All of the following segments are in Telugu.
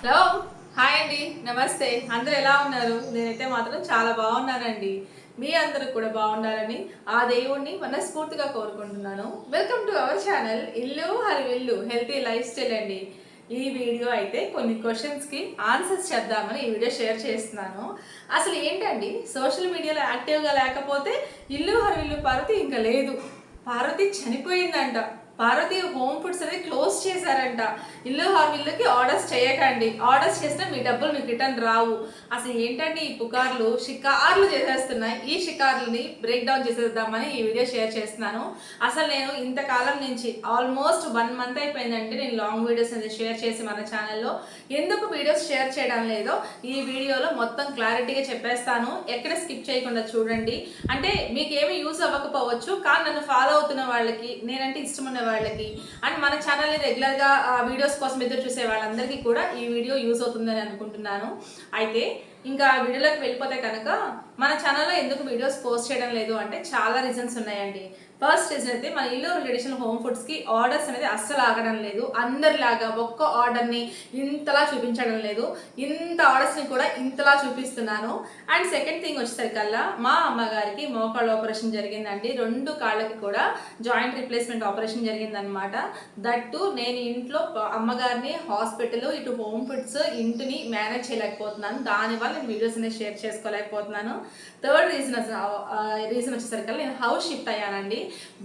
హలో హాయ్ అండి. నమస్తే. అందరు ఎలా ఉన్నారు? నేనైతే మాత్రం చాలా బాగున్నానండి. మీ అందరూ కూడా బాగుండాలని ఆ దేవుణ్ణి మనస్ఫూర్తిగా కోరుకుంటున్నాను. వెల్కమ్ టు అవర్ ఛానల్ ఇల్లు హరివిల్లు హెల్తీ లైఫ్ స్టైల్ అండి. ఈ వీడియో అయితే కొన్ని క్వశ్చన్స్కి ఆన్సర్స్ చేద్దామని ఈ వీడియో షేర్ చేస్తున్నాను. అసలు ఏంటండి? సోషల్ మీడియాలో యాక్టివ్గా లేకపోతే ఇల్లు హరివిల్లు పార్వతి ఇంకా లేదు. పార్వతి చనిపోయిందంట. పార్వతి హోమ్ ఫుడ్స్ అనేది క్లోజ్ చేశారంట. ఇల్లు హామీలకి ఆర్డర్స్ చేయకండి. ఆర్డర్స్ చేస్తే మీ డబ్బులు మీకు రిటర్న్ రావు. అసలు ఏంటండి ఈ పుకార్లు? షికార్లు చేసేస్తున్నాయి. ఈ షికార్లని బ్రేక్ డౌన్ చేసేద్దామని ఈ వీడియో షేర్ చేస్తున్నాను. అసలు నేను ఇంతకాలం నుంచి ఆల్మోస్ట్ వన్ మంత్ అయిపోయిందండి నేను లాంగ్ వీడియోస్ అనేది షేర్ చేసి మన ఛానల్లో ఎందుకు వీడియోస్ షేర్ చేయడం లేదో ఈ వీడియోలో మొత్తం క్లారిటీగా చెప్పేస్తాను. ఎక్కడ స్కిప్ చేయకుండా చూడండి. అంటే మీకు ఏమి యూస్ అవ్వకపోవచ్చు. కానీ నన్ను ఫాలో అవుతున్న వాళ్ళకి నేనంటే ఇష్టం ఉన్న వాళ్ళకి. అండ్ మన ఛానల్ రెగ్యులర్గా వీడియోస్ కోసం ఎదురు చూసే వాళ్ళందరికీ కూడా ఈ వీడియో యూస్ అవుతుందని అనుకుంటున్నాను. అయితే ఇంకా వీడియోలోకి వెళ్ళిపోతే కనుక మన ఛానల్లో ఎందుకు వీడియోస్ పోస్ట్ చేయడం లేదు అంటే చాలా రీజన్స్ ఉన్నాయండి. ఫస్ట్ రీజన్ అయితే మన ఇల్లు ట్రెడిషనల్ హోమ్ ఫుడ్స్కి ఆర్డర్స్ అనేది అస్సలు ఆగడం లేదు. అందరిలాగా ఒక్క ఆర్డర్ని ఇంతలా చూపించడం లేదు. ఇంత ఆర్డర్స్ని కూడా ఇంతలా చూపిస్తున్నాను. అండ్ సెకండ్ థింగ్ వచ్చేసరికల్లా మా అమ్మగారికి మోకాళ్ళ ఆపరేషన్ జరిగిందండి. రెండు కాళ్ళకి కూడా జాయింట్ రిప్లేస్మెంట్ ఆపరేషన్ జరిగిందనమాట దట్టు నేను ఇంట్లో అమ్మగారిని హాస్పిటల్ ఇటు హోమ్ ఫుడ్స్ ఇంటిని మేనేజ్ చేయలేకపోతున్నాను. దానివల్ల నేను వీడియోస్ అనేది షేర్ చేసుకోలేకపోతున్నాను. థర్డ్ రీజన్ రీజన్ వచ్చేసరికి నేను హౌస్ షిఫ్ట్ అయ్యానండి.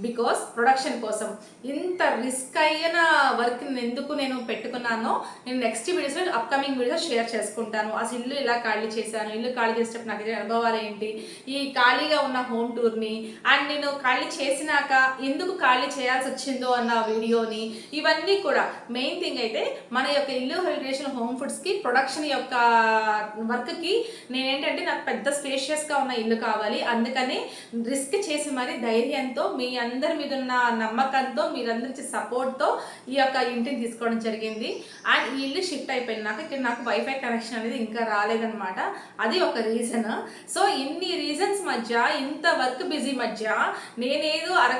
బికాస్ ప్రొడక్షన్ కోసం. ఇంత రిస్క్ అయిన వర్క్ ఎందుకు నేను పెట్టుకున్నానో నేను నెక్స్ట్ వీడియోస్లో అప్కమింగ్ వీడియోస్ షేర్ చేసుకుంటాను. అసలు ఇల్లు ఇలా ఖాళీ చేశాను. ఇల్లు ఖాళీ చేసేటప్పుడు నాకు అనుభవాలు ఏంటి? ఈ ఖాళీగా ఉన్న హోమ్ టూర్ని అండ్ నేను ఖాళీ చేసినాక ఎందుకు ఖాళీ చేయాల్సి వచ్చిందో అన్న వీడియోని ఇవన్నీ కూడా. మెయిన్ థింగ్ అయితే మన యొక్క ఇల్లు హెల్ట్రేషన్ హోమ్ ఫుడ్స్కి ప్రొడక్షన్ యొక్క వర్క్కి నేనేంటంటే నాకు పెద్ద స్పేషియస్గా ఉన్న ఇల్లు కావాలి. అందుకని రిస్క్ చేసి మరి ధైర్యంతో మీ అందరి మీద ఉన్న నమ్మకంతో మీరందరి సపోర్ట్తో ఈ యొక్క ఇంటిని తీసుకోవడం జరిగింది. అండ్ ఈ ఇల్లు షిఫ్ట్ అయిపోయినాక ఇక్కడ నాకు వైఫై కనెక్షన్ అనేది ఇంకా రాలేదనమాట అది ఒక రీజన్ సో ఇన్ని రీజన్స్ మధ్య ఇంత వర్క్ బిజీ మధ్య నేనేదో అర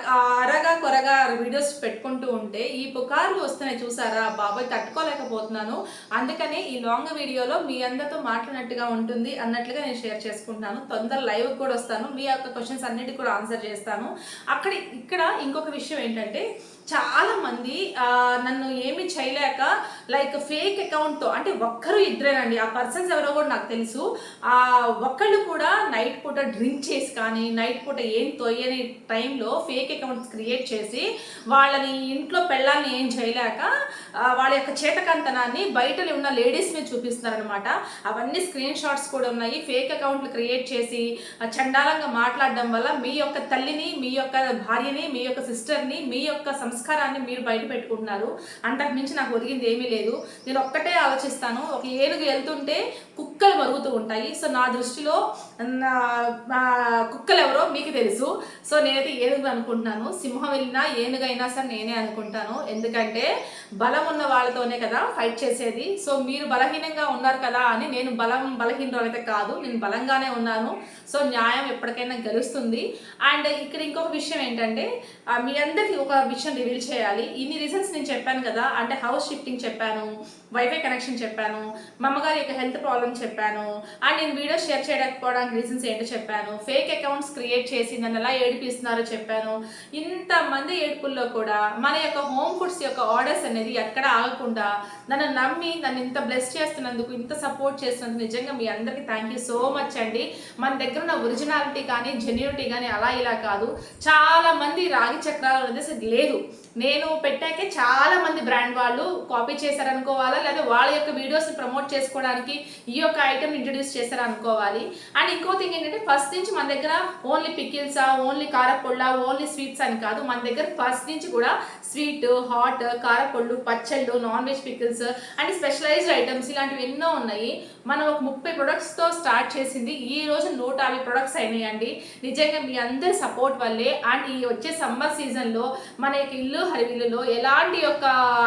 అరగా కొరగా వీడియోస్ పెట్టుకుంటూ ఉంటే ఈ పుకార్లు వస్తున్నాయి చూసారా? బాబాయ్ తట్టుకోలేకపోతున్నాను. అందుకనే ఈ లాంగ్ వీడియోలో మీ అందరితో మాట్లాడినట్టుగా ఉంటుంది అన్నట్లుగా నేను షేర్ చేసుకుంటున్నాను తొందర లైవ్ కూడా వస్తాను. మీ యొక్క క్వశ్చన్స్ అన్నిటి కూడా ఆన్సర్ చేస్తాను. అక్కడ ఇక్కడ ఇంకొక విషయం ఏంటంటే చాలా మంది నన్ను ఏమి చేయలేక లైక్ ఫేక్ అకౌంట్తో అంటే ఒక్కరు ఇద్దరేనండి ఆ పర్సన్స్ ఎవరో కూడా నాకు తెలుసు. ఆ ఒక్కళ్ళు కూడా నైట్ పూట డ్రింక్ చేసి కానీ నైట్ పూట ఏం తోయని టైంలో ఫేక్ అకౌంట్స్ క్రియేట్ చేసి వాళ్ళని ఇంట్లో పెళ్ళాలని ఏం చేయలేక వాళ్ళ యొక్క చేతకంతనాన్ని బయట ఉన్న లేడీస్ మీద చూపిస్తున్నారనమాట అవన్నీ స్క్రీన్ షాట్స్ కూడా ఉన్నాయి. ఫేక్ అకౌంట్లు క్రియేట్ చేసి ఆ, చండాలంగా మాట్లాడడం వల్ల మీ యొక్క తల్లిని మీ యొక్క భార్యని మీ యొక్క సిస్టర్ని మీ యొక్క సంస్కారాన్ని మీరు బయట పెట్టుకుంటున్నారు. అంతకు మించి నాకు ఒరిగింది ఏమీ లేదు. నేను ఒక్కటే ఆలోచిస్తాను. ఒక ఏనుగు వెళ్తుంటే కుక్కలు మరుగుతూ ఉంటాయి. సో నా దృష్టిలో నా కుక్కలు ఎవరో మీకు తెలుసు. సో నేనైతే ఏనుగు అనుకుంటున్నాను. సింహం వెళ్ళినా ఏనుగైనా సరే నేనే అనుకుంటాను. ఎందుకంటే బలం ఉన్న వాళ్ళతోనే కదా ఫైట్ చేసేది. సో మీరు బలహీనంగా ఉన్నారు కదా అని నేను బలం బలహీనరాలు కాదు. నేను బలంగానే ఉన్నాను సో న్యాయం ఎప్పటికైనా గెలుస్తుంది. అండ్ ఇక్కడ ఇంకొక విషయం ఏంటంటే మీ అందరికీ ఒక విషయం రివీల్ చేయాలి. ఇన్ని రీజన్స్ నేను చెప్పాను కదా అంటే హౌస్ షిఫ్టింగ్ చెప్పాను వైఫై కనెక్షన్ చెప్పాను మా అమ్మగారి యొక్క హెల్త్ ప్రాబ్లం చెప్పాను అండ్ నేను వీడియో షేర్ చేయకపోవడానికి రీజన్స్ ఏంటో చెప్పాను ఫేక్ అకౌంట్స్ క్రియేట్ చేసి నన్ను ఎలా ఏడిపిస్తున్నారో చెప్పాను. ఇంతమంది ఏడుపుల్లో కూడా మన యొక్క హోమ్ ఫుడ్స్ యొక్క ఆర్డర్స్ అనేది ఎక్కడ ఆగకుండా నన్ను నమ్మి నన్ను ఇంత బ్లెస్ చేస్తున్నందుకు ఇంత సపోర్ట్ చేస్తున్నందుకు నిజంగా మీ అందరికీ థ్యాంక్ యూ సో మచ్ అండి. మన దగ్గర ఉన్న ఒరిజినాలిటీ కానీ జెన్యూనిటీ కానీ అలా ఇలా కాదు. చాలా మంది రాగి చక్రాలు అనేది అసలు లేదు. నేను పెట్టాకే చాలా మంది బ్రాండ్ వాళ్ళు కాపీ చేశారనుకోవాలా లేదా వాళ్ళ యొక్క వీడియోస్ ప్రమోట్ చేసుకోవడానికి ఈ యొక్క ఐటమ్ ఇంట్రడ్యూస్ చేశారనుకోవాలి. అండ్ ఇంకో థింగ్ ఏంటంటే ఫస్ట్ నుంచి మన దగ్గర ఓన్లీ పికిల్సా ఓన్లీ కారపొళ్ళ ఓన్లీ స్వీట్స్ అని కాదు. మన దగ్గర ఫస్ట్ నుంచి కూడా స్వీట్ హాట్ కారపొళ్ళు పచ్చళ్ళు non veg pickles and specialized items ఇలాంటివి ఎన్నో ఉన్నాయి. మనం ఒక ముప్పై ప్రొడక్ట్స్తో స్టార్ట్ చేసింది. ఈ రోజు నూట యాభై ప్రొడక్ట్స్ అయినాయండి. నిజంగా మీ అందరి సపోర్ట్ వల్లే. అండ్ ఈ వచ్చే సమ్మర్ సీజన్లో మన యొక్క ఇల్లు ఇల్లు హరివిల్లులో ఎలాంటి యొక్క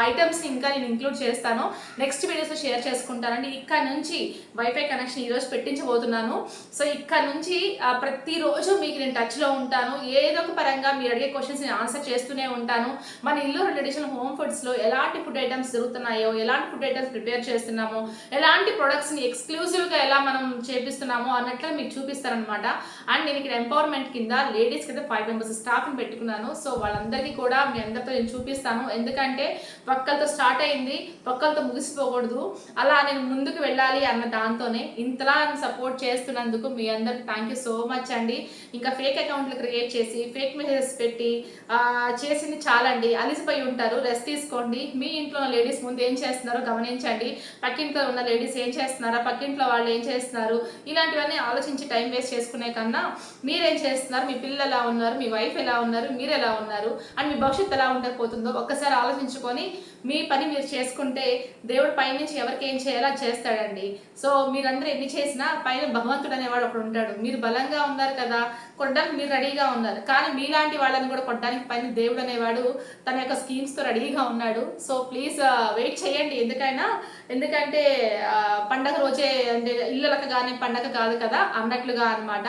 ఐటమ్స్ ఇంకా నేను ఇంక్లూడ్ చేస్తానో నెక్స్ట్ వీడియోస్లో షేర్ చేసుకుంటానండి. ఇక్కడ నుంచి వైఫై కనెక్షన్ ఈరోజు పెట్టించబోతున్నాను. సో ఇక్కడ నుంచి ప్రతిరోజు మీకు నేను టచ్లో ఉంటాను. ఏదో ఒక పరంగా మీరు అడిగే క్వశ్చన్స్ నేను ఆన్సర్ చేస్తూనే ఉంటాను. మన ఇల్లు ట్రెడిషనల్ హోమ్ ఫుడ్స్లో ఎలాంటి ఫుడ్ ఐటమ్స్ జరుగుతున్నాయో ఎలాంటి ఫుడ్ ఐటమ్స్ ప్రిపేర్ చేస్తున్నామో ఎలాంటి ప్రొడక్ట్స్ని ఎక్స్క్లూజివ్గా ఎలా మనం చేపిస్తున్నామో అన్నట్లు మీకు చూపిస్తారనమాట అండ్ నేను ఇక్కడ ఎంపవర్మెంట్ కింద లేడీస్ కింద ఫైవ్ మెంబర్స్ స్టాఫ్ని పెట్టుకున్నాను. సో వాళ్ళందరికీ కూడా మీ అందరితో నేను చూపిస్తాను. ఎందుకంటే ఒక్కరితో స్టార్ట్ అయింది ఒక్కరితో ముగిసిపోకూడదు. అలా నేను ముందుకు వెళ్ళాలి అన్న దాంతోనే ఇంతలా సపోర్ట్ చేస్తున్నందుకు మీ అందరికి థ్యాంక్ యూ సో మచ్ అండి. ఇంకా ఫేక్ అకౌంట్లు క్రియేట్ చేసి ఫేక్ మెసేజెస్ పెట్టి చేసింది చాలండి. అలిసిపోయి ఉంటారు. రెస్ట్ తీసుకోండి. మీ ఇంట్లో ఉన్న లేడీస్ ముందు ఏం చేస్తున్నారో గమనించండి. పక్కింట్లో ఉన్న లేడీస్ ఏం చేస్తున్నారా? పక్కింట్లో వాళ్ళు ఏం చేస్తున్నారు? ఇలాంటివన్నీ ఆలోచించి టైం వేస్ట్ చేసుకునే కన్నా మీరేం చేస్తున్నారు? మీ పిల్లలు ఎలా ఉన్నారు? మీ వైఫ్ ఎలా ఉన్నారు? మీరు ఎలా ఉన్నారు? అండ్ మీ భవిష్యత్తు ఎలా ఉండకపోతుందో ఒక్కసారి ఆలోచించుకొని మీ పని మీరు చేసుకుంటే దేవుడు పైనుంచి ఎవరికి ఏం చేయాలో చేస్తాడండి. సో మీరందరూ ఎన్ని చేసినా పైన భగవంతుడు అనేవాడు ఒకడు ఉంటాడు. మీరు బలంగా ఉన్నారు కదా కొట్టడానికి మీరు రెడీగా ఉన్నారు. కానీ మీలాంటి వాళ్ళని కూడా కొట్టడానికి పైన దేవుడు అనేవాడు తన యొక్క స్కీమ్స్తో రెడీగా ఉన్నాడు. సో ప్లీజ్ వెయిట్ uh, చేయండి. ఎందుకైనా ఎందుకంటే పండగ రోజే అంటే ఇళ్ళలకు కానీ పండగ కాదు కదా అన్నట్లుగా అనమాట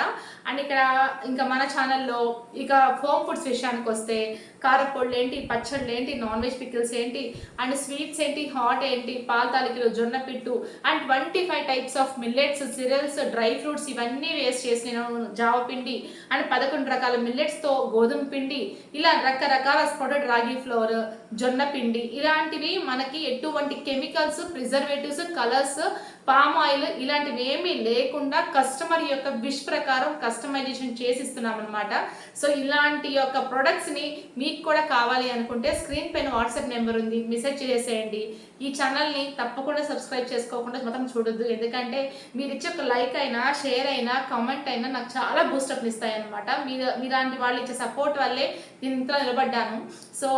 అండ్ ఇక్కడ ఇంకా మన ఛానల్లో ఇక హోమ్ ఫుడ్స్ విషయానికి వస్తే కారపొళ్ళు ఏంటి పచ్చళ్ళు ఏంటి నాన్ వెజ్ పికిల్స్ ఏంటి అండ్ స్వీట్స్ ఏంటి హాట్ ఏంటి పాల తాలికలు జొన్న పిట్టు and twenty five types of millets cereals dry fruits ఇవన్నీ వేస్ట్ చేసి నేను జావ పిండి అండ్ పదకొండు రకాల మిల్లెట్స్తో గోధుమ పిండి ఇలా రకరకాల స్పొటెడ్ రాగి ఫ్లోర్ జొన్న పిండి ఇలాంటివి మనకి ఎటువంటి chemicals preservatives colours palm oil ఇలాంటివి ఏమీ లేకుండా కస్టమర్ యొక్క విష్ ప్రకారం కస్టమైజేషన్ చేసిస్తున్నాం అనమాట సో ఇలాంటి యొక్క ప్రొడక్ట్స్ని మీకు కూడా కావాలి అనుకుంటే స్క్రీన్ పైన వాట్సాప్ నెంబర్ ఉంది మెసేజ్ చేసేయండి. ఈ ఛానల్ని తప్పకుండా సబ్స్క్రైబ్ చేసుకోకుండా మొత్తం చూడొద్దు. ఎందుకంటే మీరు ఇచ్చే ఒక లైక్ అయినా షేర్ అయినా కామెంట్ అయినా నాకు చాలా బూస్టప్లు ఇస్తాయి అనమాట మీరు మీలాంటి వాళ్ళు ఇచ్చే సపోర్ట్ వల్లే నేను ఇంట్లో నిలబడ్డాను. సో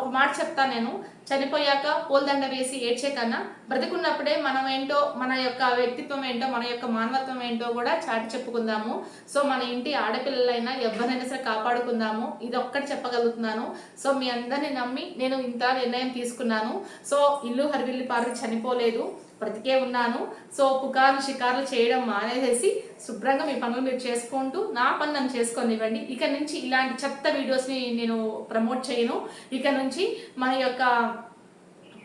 ఒక మాట చెప్తాను నేను. చనిపోయాక పోల్దండ వేసి ఏడ్చే కన్నా బ్రతికున్నప్పుడే మనం ఏంటో మన యొక్క వ్యక్తిత్వం ఏంటో మన యొక్క మానవత్వం ఏంటో కూడా చాటి చెప్పుకుందాము. సో మన ఇంటి ఆడపిల్లలైనా ఎవరినైనా సరే కాపాడుకుందాము. ఇది ఒక్కటి చెప్పగలుగుతున్నాను. సో మీ అందరిని నమ్మి నేను ఇంత నిర్ణయం తీసుకున్నాను. సో ఇల్లు హరివిల్లి పార్వతి చనిపోలేదు. బ్రతికే ఉన్నాను. సో పుకార్లు షికార్లు చేయడం మానేసేసి శుభ్రంగా మీ పనులు మీరు చేసుకుంటూ నా పని నన్ను చేసుకొనివ్వండి. ఇక నుంచి ఇలాంటి చెత్త వీడియోస్ని నేను ప్రమోట్ చేయను. ఇక నుంచి మన యొక్క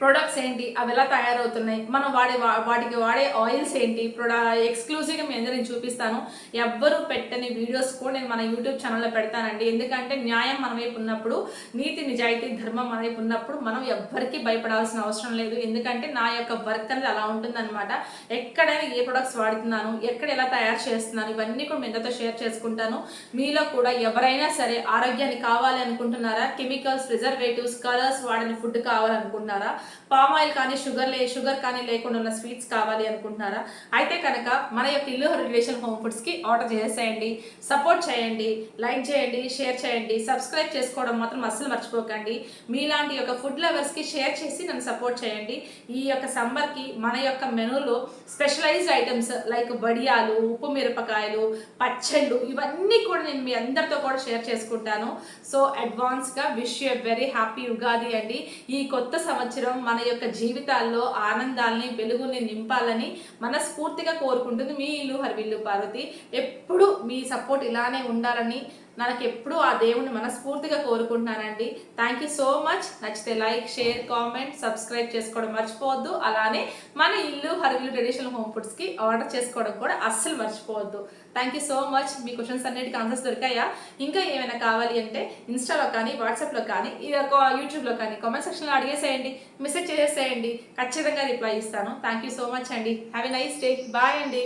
ప్రొడక్ట్స్ ఏంటి? అవి ఎలా తయారవుతున్నాయి? మనం వాడే వాటికి వాడే ఆయిల్స్ ఏంటి? ప్రొడా ఎక్స్క్లూజివ్గా మీ నేను చూపిస్తాను. ఎవ్వరు పెట్టని వీడియోస్ కూడా నేను మన యూట్యూబ్ ఛానల్లో పెడతానండి. ఎందుకంటే న్యాయం మన వైపు ఉన్నప్పుడు నీతి నిజాయితీ ధర్మం మన వైపు ఉన్నప్పుడు మనం ఎవ్వరికీ భయపడాల్సిన అవసరం లేదు. ఎందుకంటే నా యొక్క వర్క్ అనేది అలా ఉంటుందన్నమాట. ఎక్కడైనా ఏ ప్రొడక్ట్స్ వాడుతున్నాను ఎక్కడ ఎలా తయారు చేస్తున్నాను ఇవన్నీ కూడా మీ షేర్ చేసుకుంటాను. మీలో కూడా ఎవరైనా సరే ఆరోగ్యాన్ని కావాలి అనుకుంటున్నారా? కెమికల్స్ ప్రిజర్వేటివ్స్ కలర్స్ వాడని ఫుడ్ కావాలనుకుంటున్నారా? పామ్ ఆయిల్ కానీ షుగర్ లే షుగర్ కానీ లేకుండా ఉన్న స్వీట్స్ కావాలి అనుకుంటున్నారా? అయితే కనుక మన యొక్క ఇల్లు రిలేషన్ హోమ్ ఫుడ్స్కి ఆర్డర్ చేసేయండి సపోర్ట్ చేయండి లైక్ చేయండి షేర్ చేయండి సబ్స్క్రైబ్ చేసుకోవడం మాత్రం అస్సలు మర్చిపోకండి. మీలాంటి యొక్క ఫుడ్ లవర్స్కి షేర్ చేసి నన్ను సపోర్ట్ చేయండి. ఈ యొక్క సమ్మర్కి మన యొక్క మెనూలో స్పెషలైజ్డ్ ఐటమ్స్ లైక్ వడియాలు ఉప్పు మిరపకాయలు పచ్చళ్ళు ఇవన్నీ కూడా నేను మీ అందరితో కూడా షేర్ చేసుకుంటాను. సో అడ్వాన్స్గా wish you very happy Ugadi అండి. ఈ కొత్త సంవత్సరం మన యొక్క జీవితాల్లో ఆనందాల్ని వెలుగుల్ని నింపాలని మనస్ఫూర్తిగా కోరుకుంటుంది మీ ఇల్లు హరివిల్లు పార్వతి. ఎప్పుడు మీ సపోర్ట్ ఇలానే ఉండాలని నాకు ఎప్పుడూ ఆ దేవుని మనస్ఫూర్తిగా కోరుకుంటున్నానండి. థ్యాంక్ యూ సో మచ్ నచ్చితే లైక్ షేర్ కామెంట్ సబ్స్క్రైబ్ చేసుకోవడం మర్చిపోవద్దు. అలానే మన ఇల్లు హరివిల్లు ట్రెడిషనల్ హోమ్ ఫుడ్స్కి ఆర్డర్ చేసుకోవడం కూడా అస్సలు మర్చిపోవద్దు. థ్యాంక్ యూ సో మచ్ మీ క్వశ్చన్స్ అన్నిటికీ ఆన్సర్స్ దొరికాయా? ఇంకా ఏమైనా కావాలి అంటే ఇన్స్టాలో కానీ వాట్సాప్లో కానీ యూట్యూబ్లో కానీ కామెంట్ సెక్షన్లో అడిగేసేయండి. మెసేజ్ చేసేసేయండి. ఖచ్చితంగా రిప్లై ఇస్తాను. థ్యాంక్ యూ సో మచ్ అండి. Have a nice day bye అండి.